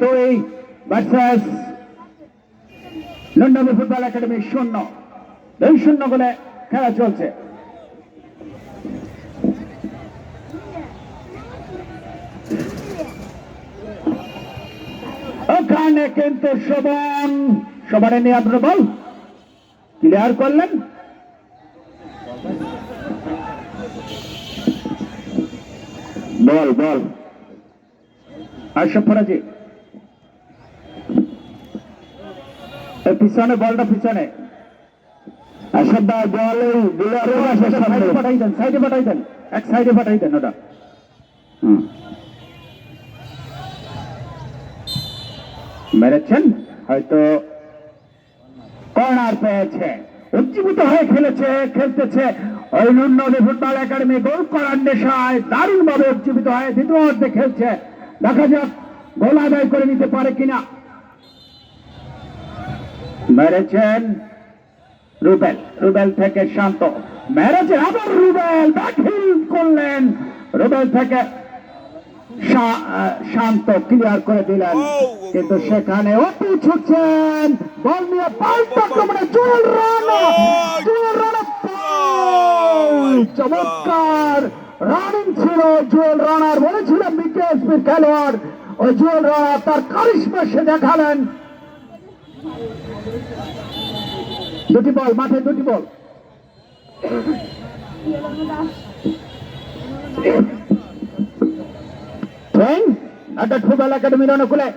দুই versus football academy শূন্য। দুই শূন্য খেলা চলছে। ওখানে কিন্তু শোভন। সবারে নিয়ে আপনারা বল। ক্লিয়ার করলেন? বল বল। আশরাফ ফরাজি এ পিছনে বলটা পিছনে। বল সাইডে পাঠাই দেন সাইডে পাঠাই দেন। এক সাইডে পাঠাই দেন ওটা। হুম। মেরেছেন? হয়তো কর্নার পেয়েছে। উজ্জীবিত হয়ে খেলেছে, খেলতেছে। ওই নুন্নদী ফুটবল একাডেমি গোল করার নেশায় দারুণ ভাবে উজ্জীবিত হয়ে দ্বিতীয় অর্ধে খেলছে। দেখা যাক, গোল আদায় করে নিতে পারে কিনা। মেরেছেন রুবেল রুবেল থেকে শান্ত। মেরেছে আবার রুবেল দাখিল করলেন। রুবেল থেকে শান্ত ক্লিয়ার করে দিলেন। কিন্তু সেখানে অপু ছুটছেন। বল নিয়ে পাল্টা আক্রমণে জোল রানা। রানা। চমৎকার রানিং ছিল। জোয়েল রানার বলেছিলাম বিকেএসপির খেলোয়াড়। ওই জোয়েল রানা তার কারিশমা সে দেখালেন। দুটি বল মাঠে দুটি বল। একটা ফুটবল একাডেমির অনুকূলে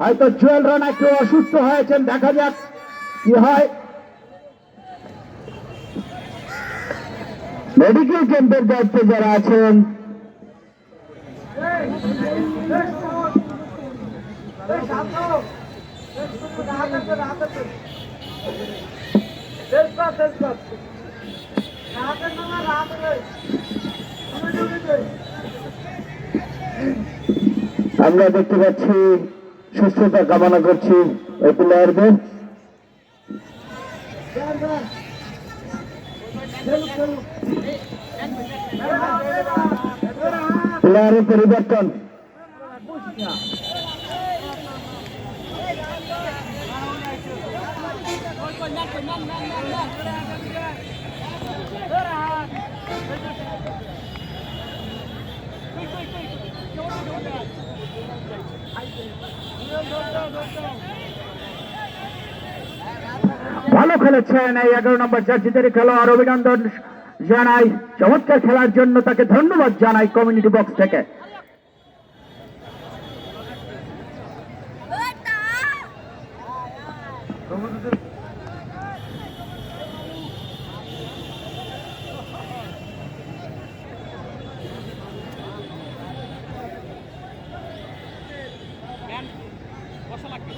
হয়তো জুয়েল রানা একটু অসুস্থ হয়েছেন, দেখা যাক কি হয়। মেডিকেল ক্যাম্পের দায়িত্বে যারা আছেন আমরা দেখতে পাচ্ছি সুস্থতা কামনা করছি ওই প্লেয়ারদের প্লেয়ারের পরিবর্তন। ভালো খেলেছেন এই এগারো নম্বর জার্সিদের খেলোয়াড় অভিনন্দন জানাই। চমৎকার খেলার জন্য তাকে ধন্যবাদ জানাই কমিউনিটি বক্স থেকে। কষা লাগবে।